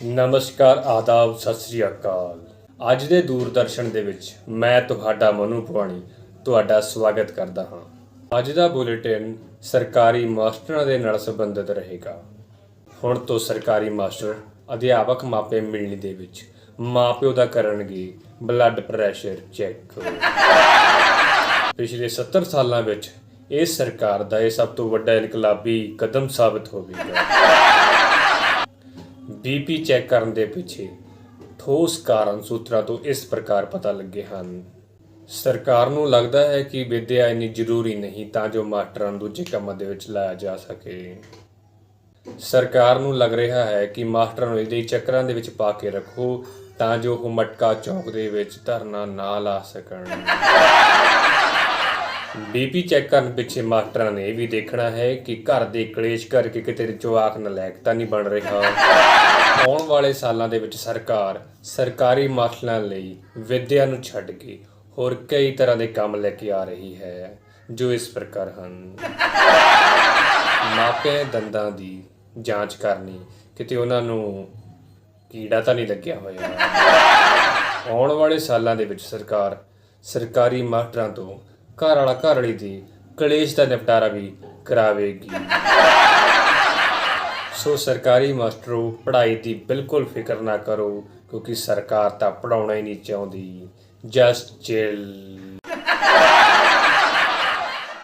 ਨਮਸਕਾਰ, ਆਦਾਬ, ਸਤਿ ਸ੍ਰੀ ਅਕਾਲ। ਅੱਜ ਦੇ ਦੂਰਦਰਸ਼ਨ ਦੇ ਵਿੱਚ ਮੈਂ ਤੁਹਾਡਾ ਮਨੂ ਭਵਾਣੀ ਤੁਹਾਡਾ ਸਵਾਗਤ ਕਰਦਾ ਹਾਂ। ਅੱਜ ਦਾ ਬੁਲੇਟਿਨ ਸਰਕਾਰੀ ਮਾਸਟਰਾਂ ਦੇ ਨਾਲ ਸੰਬੰਧਿਤ ਰਹੇਗਾ। ਹੁਣ ਤੋਂ ਸਰਕਾਰੀ ਮਾਸਟਰ, ਅਧਿਆਪਕ ਮਾਪੇ ਮਿਲਣੀ ਦੇ ਵਿੱਚ ਮਾਪਿਓ ਦਾ ਕਰਨਗੇ ਬਲੱਡ ਪ੍ਰੈਸ਼ਰ ਚੈੱਕ ਪਿਛਲੇ 70 ਸਾਲਾਂ ਵਿੱਚ ਇਸ ਸਰਕਾਰ ਦਾ ਇਹ ਸਭ ਤੋਂ ਵੱਡਾ ਇਨਕਲਾਬੀ ਕਦਮ ਸਾਬਤ ਹੋਵੇਗਾ ਬੀਪੀ ਚੈੱਕ ਕਰਨ ਦੇ ਪਿੱਛੇ ਠੋਸ ਕਾਰਨ ਸੂਤਰਾਂ ਤੋਂ ਇਸ ਪ੍ਰਕਾਰ ਪਤਾ ਲੱਗੇ ਹਨ। ਸਰਕਾਰ ਨੂੰ ਲੱਗਦਾ ਹੈ ਕਿ ਵਿਦਿਆ ਇੰਨੀ ਜ਼ਰੂਰੀ ਨਹੀਂ ਤਾਂ ਜੋ ਮਾਸਟਰਾਂ ਨੂੰ ਦੂਜੇ ਕੰਮਾਂ ਦੇ ਵਿੱਚ ਲਾਇਆ ਜਾ ਸਕੇ। ਸਰਕਾਰ ਨੂੰ ਲੱਗ ਰਿਹਾ ਹੈ ਕਿ ਮਾਸਟਰਾਂ ਨੂੰ ਇਹਦੇ ਚੱਕਰਾਂ ਦੇ ਵਿੱਚ ਪਾ ਕੇ ਰੱਖੋ ਤਾਂ ਜੋ ਉਹ ਮਟਕਾ ਚੌਕ ਦੇ ਵਿੱਚ ਧਰਨਾ ਨਾ ਲਾ ਸਕਣ। ਬੀਪੀ ਚੈੱਕ ਕਰਨ ਪਿੱਛੇ ਮਾਸਟਰਾਂ ਨੇ ਇਹ ਵੀ ਦੇਖਣਾ ਹੈ ਕਿ ਘਰ ਦੇ ਕਲੇਸ਼ ਕਰਕੇ ਕਿਤੇ ਜਵਾਕ ਨਲਾਇਕ ਤਾਂ ਨਹੀਂ ਬਣ ਰਿਹਾ। ਆਉਣ ਵਾਲੇ ਸਾਲਾਂ ਦੇ ਵਿੱਚ ਸਰਕਾਰ ਸਰਕਾਰੀ ਮਾਸਟਰਾਂ ਲਈ ਵਿਦਿਆ ਨੂੰ ਛੱਡ ਕੇ ਹੋਰ ਕਈ ਤਰ੍ਹਾਂ ਦੇ ਕੰਮ ਲੈ ਕੇ ਆ ਰਹੀ ਹੈ, ਜੋ ਇਸ ਪ੍ਰਕਾਰ ਹਨ। ਮਾਪੇ ਦੰਦਾਂ ਦੀ ਜਾਂਚ ਕਰਨੀ, ਕਿਤੇ ਉਹਨਾਂ ਨੂੰ ਕੀੜਾ ਤਾਂ ਨਹੀਂ ਲੱਗਿਆ ਹੋਇਆ। ਆਉਣ ਵਾਲੇ ਸਾਲਾਂ ਦੇ ਵਿੱਚ ਸਰਕਾਰ ਸਰਕਾਰੀ ਮਾਸਟਰਾਂ ਤੋਂ ਘਰ ਵਾਲਾ ਘਰ ਵਾਲੀ ਦੀ, ਕਲੇਸ਼ ਦਾ ਨਿਪਟਾਰਾ ਵੀ ਕਰਾਵੇਗੀ। ਸੋ ਸਰਕਾਰੀ ਮਾਸਟਰੋ, ਪੜ੍ਹਾਈ ਦੀ ਬਿਲਕੁਲ ਫਿਕਰ ਨਾ ਕਰੋ, ਕਿਉਂਕਿ ਸਰਕਾਰ ਤਾਂ ਪੜਾਉਣਾ ਹੀ ਨਹੀਂ ਚਾਹੁੰਦੀ। Just chill